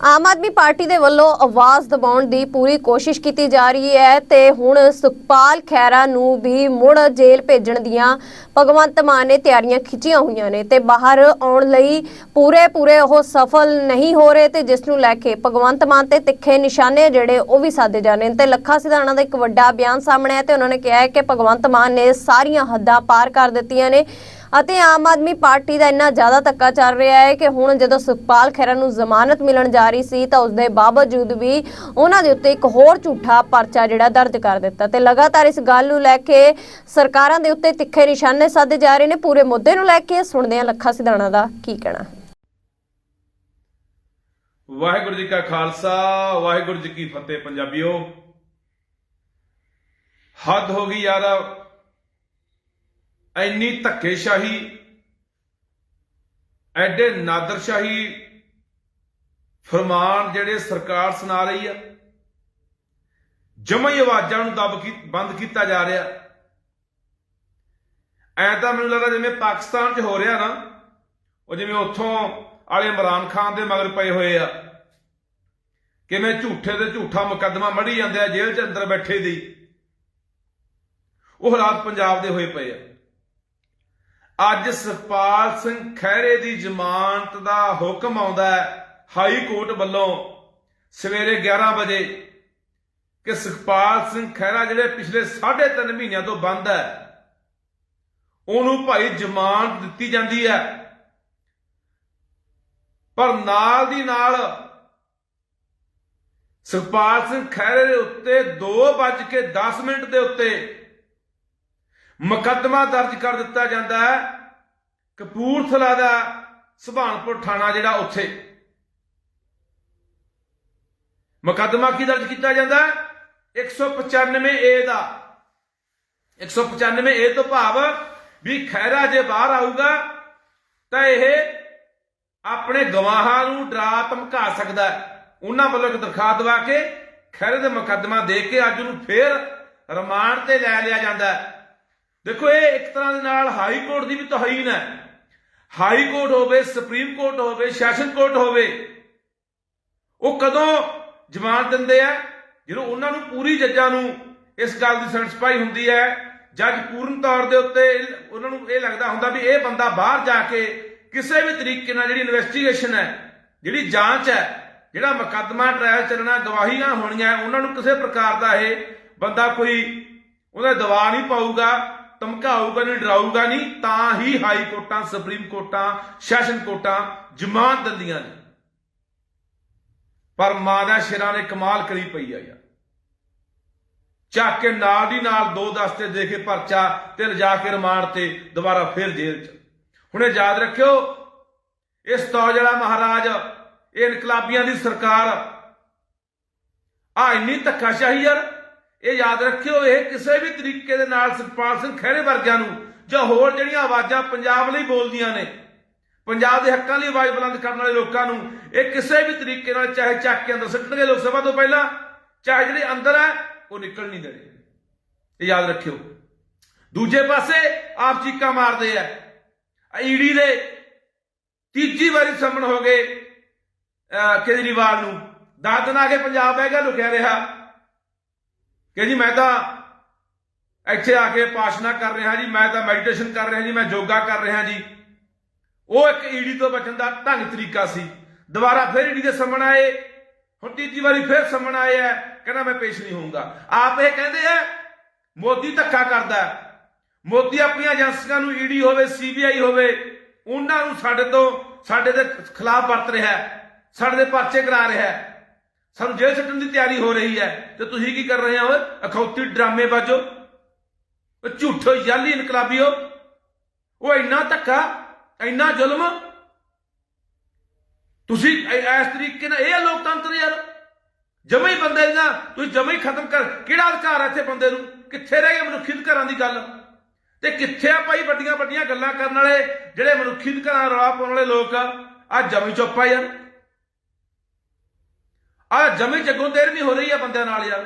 Aam Aadmi party ਦੇ ਵੱਲੋਂ ਆਵਾਜ਼ ਦਬਾਉਣ ਦੀ ਪੂਰੀ ਕੋਸ਼ਿਸ਼ ਕੀਤੀ ਜਾ ਰਹੀ ਹੈ ਤੇ ਹੁਣ ਸੁਖਪਾਲ ਖੈਰਾ ਨੂੰ ਵੀ ਮੁੜ ਜੇਲ੍ਹ ਭੇਜਣ ਦੀਆਂ ਭਗਵੰਤ ਮਾਨ ਨੇ ਤਿਆਰੀਆਂ ਖਿੱਚੀਆਂ ਹੋਈਆਂ ਨੇ ਤੇ ਬਾਹਰ ਆਉਣ ਲਈ ਪੂਰੇ ਪੂਰੇ ਉਹ ਸਫਲ ਨਹੀਂ ਹੋ ਰਹੇ ਤੇ ਜਿਸ ਨੂੰ ਲੈ ਕੇ ਭਗਵੰਤ ਮਾਨ ਤੇ ਤਿੱਖੇ ਨਿਸ਼ਾਨੇ ਜਿਹੜੇ ਉਹ ਵੀ ਸਾਦੇ ਜਾ ਰਹੇ ਨੇ ਤੇ ਲੱਖਾ ਸਿਧਾਣਾ ਦਾ ਇੱਕ ਵੱਡਾ ਬਿਆਨ ਸਾਹਮਣੇ ਆਇਆ ਤੇ ਉਹਨਾਂ ਨੇ ਕਿਹਾ ਹੈ ਕਿ ਭਗਵੰਤ ਮਾਨ ਨੇ ਸਾਰੀਆਂ ਹੱਦਾਂ ਪਾਰ ਕਰ ਦਿੱਤੀਆਂ ਨੇ। ਅਤੇ ਆਮ ਆਦਮੀ ਪਾਰਟੀ ਦਾ ਇੰਨਾ ਜ਼ਿਆਦਾ ਧੱਕਾ ਚੱਲ ਰਿਹਾ ਹੈ ਕਿ ਹੁਣ ਜਦੋਂ ਸੁਖਪਾਲ ਖਹਿਰਾ ਨੂੰ ਜ਼ਮਾਨਤ ਮਿਲਣ ਜਾ ਰਹੀ ਸੀ ਤਾਂ ਉਸ ਦੇ ਬਾਵਜੂਦ ਵੀ ਉਹਨਾਂ ਦੇ ਉੱਤੇ ਇੱਕ ਹੋਰ ਝੂਠਾ ਪਰਚਾ ਜਿਹੜਾ ਦਰਜ ਕਰ ਦਿੱਤਾ ਤੇ ਲਗਾਤਾਰ ਇਸ ਗੱਲ ਨੂੰ ਲੈ ਕੇ ਸਰਕਾਰਾਂ ਦੇ ਉੱਤੇ ਤਿੱਖੇ ਨਿਸ਼ਾਨੇ ਸਾਧੇ ਜਾ ਰਹੇ ਨੇ। ਪੂਰੇ ਮੁੱਦੇ ਨੂੰ ਲੈ ਕੇ ਸੁਣਦੇ ਹਾਂ ਲੱਖਾ ਸਿਧਾਣਾ ਦਾ ਕੀ ਕਹਿਣਾ? ਵਾਹਿਗੁਰੂ ਜੀ ਕਾ ਖਾਲਸਾ, ਵਾਹਿਗੁਰੂ ਜੀ ਕੀ ਫਤਿਹ ਪੰਜਾਬੀਓ। ਹੱਦ ਹੋ ਗਈ ਯਾਰ ਐਨੀ ਧੱਕੇਸ਼ਾਹੀ, ਐਡੇ ਨਾਦਰਸ਼ਾਹੀ ਫਰਮਾਨ ਜਿਹੜੇ ਸਰਕਾਰ ਸੁਣਾ ਰਹੀ ਆ। ਜਮਈ ਆਵਾਜ਼ਾਂ ਨੂੰ ਦਬ ਕੀ, ਬੰਦ ਕੀਤਾ ਜਾ ਰਿਹਾ। ਐ ਤਾਂ ਮੈਨੂੰ ਲੱਗਦਾ ਜਿਵੇਂ ਪਾਕਿਸਤਾਨ 'ਚ ਹੋ ਰਿਹਾ ਨਾ, ਉਹ ਜਿਵੇਂ ਉੱਥੋਂ ਵਾਲੇ ਇਮਰਾਨ ਖਾਨ ਦੇ ਮਗਰ ਪਏ ਹੋਏ ਆ। ਕਿਵੇਂ ਝੂਠੇ ਤੇ ਝੂਠਾ ਮੁਕੱਦਮਾ ਮੜੀ ਜਾਂਦੇ ਆ ਜੇਲ੍ਹ 'ਚ ਅੰਦਰ ਬੈਠੇ ਦੀ। ਉਹ ਹਾਲਾਤ ਪੰਜਾਬ ਦੇ ਹੋਏ ਪਏ ਆ। ਅੱਜ ਸੁਖਪਾਲ ਸਿੰਘ ਖਹਿਰੇ ਦੀ ਜ਼ਮਾਨਤ ਦਾ ਹੁਕਮ ਆਉਂਦਾ ਹੈ, ਹਾਈ ਕੋਰਟ ਵੱਲੋਂ ਸਵੇਰੇ 11 ਵਜੇ ਕਿ ਸੁਖਪਾਲ ਸਿੰਘ ਖਹਿਰਾ ਜਿਹੜੇ ਪਿਛਲੇ 3.5 ਮਹੀਨਿਆਂ ਤੋਂ ਬੰਦ ਹੈ, ਉਹਨੂੰ ਭਾਈ ਜ਼ਮਾਨਤ ਦਿੱਤੀ ਜਾਂਦੀ ਹੈ। ਪਰ ਨਾਲ ਦੀ ਨਾਲ ਸੁਖਪਾਲ ਸਿੰਘ ਖਹਿਰੇ ਦੇ ਉੱਤੇ 2:10 ਮਿੰਟ ਦੇ ਉੱਤੇ ਮੁਕੱਦਮਾ ਦਰਜ ਕਰ ਦਿੱਤਾ ਜਾਂਦਾ ਹੈ। ਕਪੂਰਥਲਾ ਦਾ ਸੁਭਾਨਪੁਰ ਥਾਣਾ ਜਿਹੜਾ ਉੱਥੇ। ਮੁਕੱਦਮਾ ਕੀ ਦਰਜ ਕੀਤਾ ਜਾਂਦਾ ਹੈ? 195 ਏ ਦਾ। 195 ਏ ਤੋਂ ਭਾਵ ਵੀ ਖੈਰਾ ਜੇ ਬਾਹਰ ਆਊਗਾ, ਤਾਂ ਇਹ ਆਪਣੇ ਗਵਾਹਾਂ ਨੂੰ ਡਰਾ ਧਮਕਾ ਸਕਦਾ ਹੈ। ਉਹਨਾਂ ਵੱਲੋਂ ਇੱਕ ਦਰਖਾਸਤ ਦਵਾ ਕੇ ਖੈਰੇ ਦੇ ਮੁਕੱਦਮਾ ਦੇ ਕੇ ਅੱਜ ਉਹਨੂੰ ਫੇਰ ਰਿਮਾਂਡ ਤੇ ਲੈ ਲਿਆ ਜਾਂਦਾ ਹੈ। ਦੇਖੋ, ਇਹ ਇੱਕ ਤਰ੍ਹਾਂ ਦੇ ਨਾਲ ਹਾਈ ਕੋਰਟ ਦੀ ਵੀ ਤੋਹੀਨ ਹੈ। ਹਾਈ ਕੋਰਟ ਹੋਵੇ, ਸੁਪਰੀਮ ਕੋਰਟ ਹੋਵੇ, ਸੈਸ਼ਨ ਕੋਰਟ ਹੋਵੇ, ਉਹ ਕਦੋਂ ਜ਼ਮਾਨਤ ਦਿੰਦੇ ਆ? ਜਦੋਂ ਉਹਨਾਂ ਨੂੰ ਪੂਰੀ ਜੱਜਾਂ ਨੂੰ ਇਸ ਗੱਲ ਦੀ ਸੈਟੀਸਫਾਈ ਹੁੰਦੀ ਹੈ, ਜੱਜ ਪੂਰਨ ਤੌਰ ਦੇ ਉੱਤੇ ਉਹਨਾਂ ਨੂੰ ਇਹ ਲੱਗਦਾ ਹੁੰਦਾ ਵੀ ਇਹ ਬੰਦਾ ਬਾਹਰ ਜਾ ਕੇ ਕਿਸੇ ਵੀ ਤਰੀਕੇ ਨਾਲ ਜਿਹੜੀ ਇਨਵੈਸਟੀਗੇਸ਼ਨ ਹੈ, ਜਿਹੜੀ ਜਾਂਚ ਹੈ, ਜਿਹੜਾ ਮੁਕੱਦਮਾ ਟ੍ਰਾਇਲ ਚੱਲਣਾ, ਗਵਾਹੀਆਂ ਹੋਣੀਆਂ, ਉਹਨਾਂ ਨੂੰ ਕਿਸੇ ਪ੍ਰਕਾਰ ਦਾ ਇਹ ਬੰਦਾ ਕੋਈ ਉਹਦਾ ਦਬਾਅ ਨਹੀਂ ਪਾਊਗਾ। ਧਮਕਾਊਗਾ ਨਹੀਂ, ਡਰਾਊਗਾ ਨਹੀਂ, ਤਾਂ ਹੀ ਹਾਈ ਕੋਰਟਾਂ, ਸੁਪਰੀਮ ਕੋਰਟਾਂ, ਸੈਸ਼ਨ ਕੋਰਟਾਂ ਜ਼ਮਾਨਤ ਦਿੰਦੀਆਂ ਨੇ। ਪਰ ਮਾਂ ਦਾ ਸ਼ੇਰਾਂ ਨੇ ਕਮਾਲ ਕਰੀ ਪਈ ਆ ਯਾਰ। ਚੱਕ ਕੇ ਨਾਲ ਦੀ ਨਾਲ ਦੋ ਦਸਤੇ ਦੇ ਕੇ ਪਰਚਾ ਤੇ ਲਿਜਾ ਕੇ ਰਿਮਾਂਡ ਤੇ ਦੁਬਾਰਾ ਫਿਰ ਜੇਲ੍ਹ ਚ। ਹੁਣੇ ਯਾਦ ਰੱਖਿਓ, ਇਸ ਤੌਜਲਾ ਮਹਾਰਾਜ, ਇਹ ਇਨਕਲਾਬੀਆਂ ਦੀ ਸਰਕਾਰ। ਆ ਇੰਨੀ ਧੱਕਾਸ਼ਾਹੀ ਯਾਰ। ਇਹ ਯਾਦ ਰੱਖਿਓ, ਇਹ ਕਿਸੇ ਵੀ ਤਰੀਕੇ ਦੇ ਨਾਲ ਸੁਖਪਾਲ ਸਿੰਘ ਖਹਿਰੇ ਵਰਗਿਆਂ ਨੂੰ ਜਾਂ ਹੋਰ ਜਿਹੜੀਆਂ ਆਵਾਜ਼ਾਂ ਪੰਜਾਬ ਲਈ ਬੋਲਦੀਆਂ ਨੇ, ਪੰਜਾਬ ਦੇ ਹੱਕਾਂ ਲਈ ਆਵਾਜ਼ ਬੁਲੰਦ ਕਰਨ ਵਾਲੇ ਲੋਕਾਂ ਨੂੰ ਇਹ ਕਿਸੇ ਵੀ ਤਰੀਕੇ ਨਾਲ ਚਾਹੇ ਚੱਕ ਕੇ ਅੰਦਰ ਸੁੱਟਣਗੇ ਲੋਕ ਸਭਾ ਤੋਂ ਪਹਿਲਾਂ, ਚਾਹੇ ਜਿਹੜੇ ਅੰਦਰ ਹੈ ਉਹ ਨਿਕਲ ਨਹੀਂ ਦੇਣੇ। ਇਹ ਯਾਦ ਰੱਖਿਓ। ਦੂਜੇ ਪਾਸੇ ਆਪ ਚੀਕਾਂ ਮਾਰਦੇ ਆ। ਈਡੀ ਦੇ ਤੀਜੀ ਵਾਰੀ ਸੰਮਣ ਹੋ ਗਏ ਕੇਜਰੀਵਾਲ ਨੂੰ। ਦਸ ਦਿਨ ਆ ਕੇ ਪੰਜਾਬ ਬਹਿ ਗਿਆ, ਲੁਕਿਆ ਰਿਹਾ। ਕਿ ਜੀ ਮੈਂ ਤਾਂ ਇੱਥੇ ਆ ਕੇ ਪਾਸ਼ਨਾ ਕਰ ਰਿਹਾ ਜੀ, ਮੈਂ ਤਾਂ ਮੈਡੀਟੇਸ਼ਨ ਕਰ ਰਿਹਾ ਜੀ, ਮੈਂ ਯੋਗਾ ਕਰ ਰਿਹਾ ਜੀ। ਉਹ ਇੱਕ ਈਡੀ ਤੋਂ ਬਚਣ ਦਾ ਢੰਗ ਤਰੀਕਾ ਸੀ। ਦੁਬਾਰਾ ਫਿਰ ਈਡੀ ਦੇ ਸਾਹਮਣੇ ਆਏ। ਹੁਣ ਤੀਜੀ ਵਾਰੀ ਫਿਰ ਸਾਹਮਣੇ ਆਏ ਆ ਕਹਿੰਦਾ ਮੈਂ ਪੇਸ਼ ਨਹੀਂ ਹੋਊਂਗਾ। ਆਪ ਇਹ ਕਹਿੰਦੇ ਆ ਮੋਦੀ ਧੱਕਾ ਕਰਦਾ ਮੋਦੀ ਆਪਣੀਆਂ ਏਜੰਸੀਆਂ ਨੂੰ ਈਡੀ ਹੋਵੇ, ਸੀਬੀਆਈ ਹੋਵੇ, ਉਹਨਾਂ ਨੂੰ ਸਾਡੇ ਤੋਂ ਸਾਡੇ ਦੇ ਖਿਲਾਫ ਵਰਤ ਰਿਹਾ ਸਾਡੇ ਦੇ ਪਰਚੇ ਕਰਾ ਰਿਹਾ ਸਾਨੂੰ ਜੇਲ੍ਹ ਸੱਟਣ ਦੀ ਤਿਆਰੀ ਹੋ ਰਹੀ ਹੈ। ਤੇ ਤੁਸੀਂ ਕੀ ਕਰ ਰਹੇ ਹੋ? ਅਖੌਤੀ ਡਰਾਮੇ ਬਾਜੋ। ਉਹ ਝੂਠੋ ਯਾਲੀ ਇਨਕਲਾਬੀਓ ਉਹ ਇੰਨਾ ਧੱਕਾ, ਇੰਨਾ ਜ਼ੁਲਮ। ਤੁਸੀਂ ਇਸ ਤਰੀਕੇ ਨਾਲ ਇਹ ਆ ਲੋਕਤੰਤਰ ਯਾਰ। ਜਮਾ ਹੀ ਬੰਦੇ ਨਾ ਤੁਸੀਂ ਜਮਾ ਹੀ ਖਤਮ ਕਰ। ਕਿਹੜਾ ਅਧਿਕਾਰ ਹੈ ਇੱਥੇ ਬੰਦੇ ਨੂੰ? ਕਿੱਥੇ ਰਹਿ ਗਏ ਮਨੁੱਖੀ ਅਧਿਕਾਰਾਂ ਦੀ ਗੱਲ? ਤੇ ਕਿੱਥੇ ਆ ਭਾਈ ਵੱਡੀਆਂ ਵੱਡੀਆਂ ਗੱਲਾਂ ਕਰਨ ਵਾਲੇ, ਜਿਹੜੇ ਮਨੁੱਖੀ ਅਧਿਕਾਰਾਂ ਦਾ ਰੌਲਾ ਪਾਉਣ ਵਾਲੇ ਲੋਕ ਆ? ਜਮੀ ਚੁੱਪ ਯਾਰ। ਆ ਜਮੀ ਜੱਗੋਂ ਦੇਰ ਨਹੀਂ ਹੋ ਰਹੀ ਆ ਬੰਦਿਆਂ ਨਾਲ ਯਾਰ।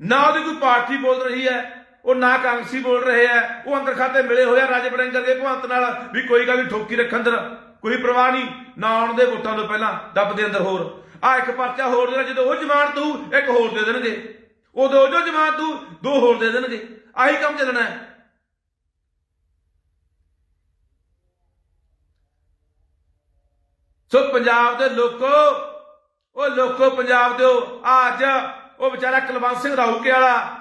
ਨਾ ਉਹਦੀ ਕੋਈ ਪਾਰਟੀ ਬੋਲ ਰਹੀ ਹੈ, ਉਹ ਨਾ ਕਾਂਗਰਸੀ ਬੋਲ ਰਹੇ ਆ ਉਹ ਅੰਦਰ ਖਾਤੇ ਮਿਲੇ ਹੋਏ ਆ ਰਾਜੇ ਬੜਿੰਗ ਕਰਕੇ ਨਾਲ। ਵੀ ਕੋਈ ਗੱਲ ਨਹੀਂ, ਠੋਕੀ ਰੱਖ ਅੰਦਰ। ਕੋਈ ਪਰਵਾਹ ਨਹੀਂ, ਨਾ ਆਉਣ ਦੇ ਵੋਟਾਂ ਤੋਂ ਪਹਿਲਾਂ ਦੱਬ ਦੇ ਅੰਦਰ ਹੋਰ। ਆ ਇੱਕ ਪਰਚਾ ਹੋਰ ਦੇਣਾ ਜਦੋਂ ਉਹ ਜ਼ਮਾਨਤ ਤੂੰ ਇੱਕ ਹੋਰ ਦੇ ਦੇਣਗੇ। ਉਦੋਂ ਜੋ ਜ਼ਮਾਨਤ ਤੂੰ ਦੋ ਹੋਰ ਦੇ ਦੇਣਗੇ। ਆਹੀ ਕੰਮ ਚੱਲਣਾ ਹੈ। ਸੋ ਪੰਜਾਬ ਦੇ ਲੋਕੋ ਉਹ ਲੋਕੋ ਪੰਜਾਬ ਦਿਓ ਆ ਅੱਜ ਉਹ ਵਿਚਾਰਾ ਕੁਲਵੰਤ ਸਿੰਘ ਰਾਊਕੇ ਵਾਲਾ,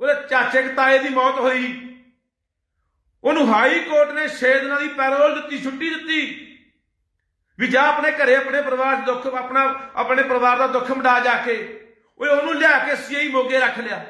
ਉਹਦੇ ਚਾਚੇ ਤਾਏ ਦੀ ਮੌਤ ਹੋਈ। ਉਹਨੂੰ ਹਾਈ ਕੋਰਟ ਨੇ 6 ਦਿਨਾਂ ਦੀ ਪੈਰੋਲ ਦਿੱਤੀ, ਛੁੱਟੀ ਦਿੱਤੀ। ਵੀ ਜਾ ਆਪਣੇ ਘਰੇ, ਆਪਣੇ ਪਰਿਵਾਰ ਦਾ ਦੁੱਖ, ਆਪਣਾ, ਆਪਣੇ ਪਰਿਵਾਰ ਦਾ ਦੁੱਖ ਮਿਟਾ ਜਾ ਕੇ। ਓਏ ਉਹਨੂੰ ਲਿਆ ਕੇ ਸੀਆਈ ਮੋਗੇ ਰੱਖ ਲਿਆ।